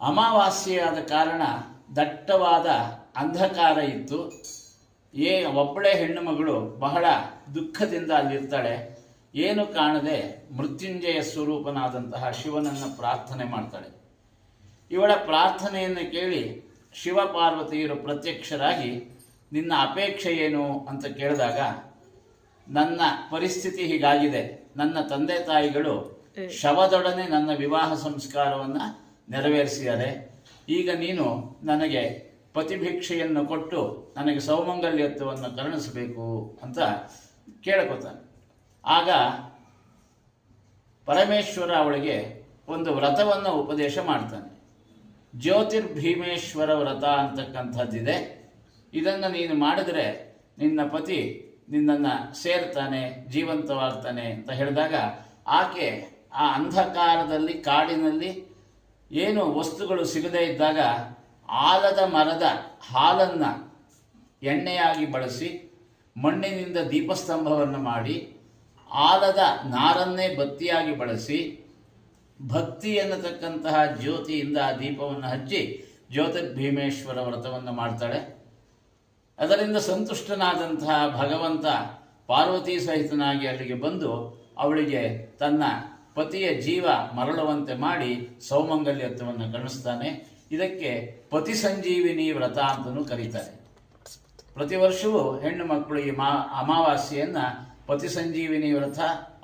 ಅಮಾವಾಸ್ಯೆಯಾದ ಕಾರಣ ದಟ್ಟವಾದ ಅಂಧಕಾರ ಇತ್ತು ಏ ಒಬ್ಬಳೆ ಹೆಣ್ಣು ಮಗಳು ಬಹಳ ದುಃಖದಿಂದ ಅಲ್ಲಿರ್ತಾಳೆ. ಏನು ಕಾಣದೆ ಮೃತ್ಯುಂಜಯ ಸ್ವರೂಪನಾದಂತಹ ಶಿವನನ್ನು ಪ್ರಾರ್ಥನೆ ಮಾಡ್ತಾಳೆ. ಇವಳ ಪ್ರಾರ್ಥನೆಯನ್ನು ಕೇಳಿ ಶಿವ ಪಾರ್ವತಿಯರು ಪ್ರತ್ಯಕ್ಷರಾಗಿ ನಿನ್ನ ಅಪೇಕ್ಷೆ ಏನು ಅಂತ ಕೇಳಿದಾಗ ನನ್ನ ಪರಿಸ್ಥಿತಿ ಹೀಗಾಗಿದೆ. ನನ್ನ ತಂದೆ ತಾಯಿಗಳು ಶವದೊಡನೆ ನನ್ನ ವಿವಾಹ ಸಂಸ್ಕಾರವನ್ನು ನೆರವೇರಿಸಿದ್ದಾರೆ. ಈಗ ನೀನು ನನಗೆ ಪತಿಭಿಕ್ಷೆಯನ್ನು ಕೊಟ್ಟು ನನಗೆ ಸೌಮಂಗಲ್ಯತ್ವವನ್ನು ಕರುಣಿಸಬೇಕು ಅಂತ ಕೇಳ್ಕೊತಾನೆ. ಆಗ ಪರಮೇಶ್ವರ ಅವಳಿಗೆ ಒಂದು ವ್ರತವನ್ನು ಉಪದೇಶ ಮಾಡ್ತಾನೆ. ಜ್ಯೋತಿರ್ಭೀಮೇಶ್ವರ ವ್ರತ ಅಂತಕ್ಕಂಥದ್ದಿದೆ. ಇದನ್ನು ನೀನು ಮಾಡಿದರೆ ನಿನ್ನ ಪತಿ ನಿನ್ನನ್ನು ಸೇರ್ತಾನೆ, ಜೀವಂತವಾಗ್ತಾನೆ ಅಂತ ಹೇಳಿದಾಗ ಆಕೆ ಆ ಅಂಧಕಾರದಲ್ಲಿ ಕಾಡಿನಲ್ಲಿ ಏನು ವಸ್ತುಗಳು ಸಿಗದೇ ಇದ್ದಾಗ ಆಲದ ಮರದ ಹಾಲನ್ನು ಎಣ್ಣೆಯಾಗಿ ಬಳಸಿ ಮಣ್ಣಿನಿಂದ ದೀಪಸ್ತಂಭವನ್ನು ಮಾಡಿ ಆಲದ ನಾರನ್ನೇ ಬತ್ತಿಯಾಗಿ ಬಳಸಿ ಭಕ್ತಿ ಎನ್ನತಕ್ಕಂತಹ ಜ್ಯೋತಿಯಿಂದ ಆ ದೀಪವನ್ನು ಹಚ್ಚಿ ಜ್ಯೋತಿರ್ಭೀಮೇಶ್ವರ ವ್ರತವನ್ನು ಮಾಡ್ತಾಳೆ. ಅದರಿಂದ ಸಂತುಷ್ಟನಾದಂತಹ ಭಗವಂತ ಪಾರ್ವತಿ ಸಹಿತನಾಗಿ ಅಲ್ಲಿಗೆ ಬಂದು ಅವಳಿಗೆ ತನ್ನ ಪತಿಯ ಜೀವ ಮರಳುವಂತೆ ಮಾಡಿ ಸೌಮಂಗಲ್ಯತ್ವವನ್ನು ಗಣಿಸ್ತಾನೆ ಇದಕ್ಕೆ ಪತಿ ಸಂಜೀವಿನಿ ವ್ರತ ಅಂತಲೂ ಕರೀತಾರೆ. ಪ್ರತಿ ವರ್ಷವೂ ಹೆಣ್ಣು ಮಕ್ಕಳು ಈ ಮಾ, ಅಮಾವಾಸ್ಯೆಯನ್ನು ಪತಿ ಸಂಜೀವಿನಿ ವ್ರತ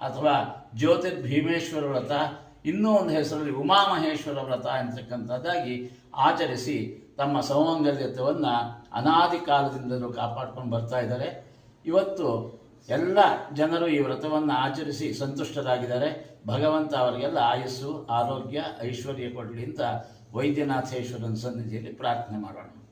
ಅಥವಾ ಜ್ಯೋತಿರ್ಭೀಮೇಶ್ವರ ವ್ರತ, ಇನ್ನೂ ಒಂದು ಹೆಸರಲ್ಲಿ ಉಮಾಮಹೇಶ್ವರ ವ್ರತ ಅಂತಕ್ಕಂಥದ್ದಾಗಿ ಆಚರಿಸಿ ತಮ್ಮ ಸೌಮಂಗಲ್ಯತ್ವವನ್ನು ಅನಾದಿ ಕಾಲದಿಂದಲೂ ಕಾಪಾಡ್ಕೊಂಡು ಬರ್ತಾ ಇದ್ದಾರೆ. ಇವತ್ತು ಎಲ್ಲ ಜನರು ಈ ವ್ರತವನ್ನು ಆಚರಿಸಿ ಸಂತುಷ್ಟರಾಗಿದ್ದಾರೆ. ಭಗವಂತ ಅವರಿಗೆಲ್ಲ ಆಯಸ್ಸು, ಆರೋಗ್ಯ, ಐಶ್ವರ್ಯ ಕೊಡಲಿ ಅಂತ ವೈದ್ಯನಾಥೇಶ್ವರನ ಸನ್ನಿಧಿಯಲ್ಲಿ ಪ್ರಾರ್ಥನೆ ಮಾಡೋಣ.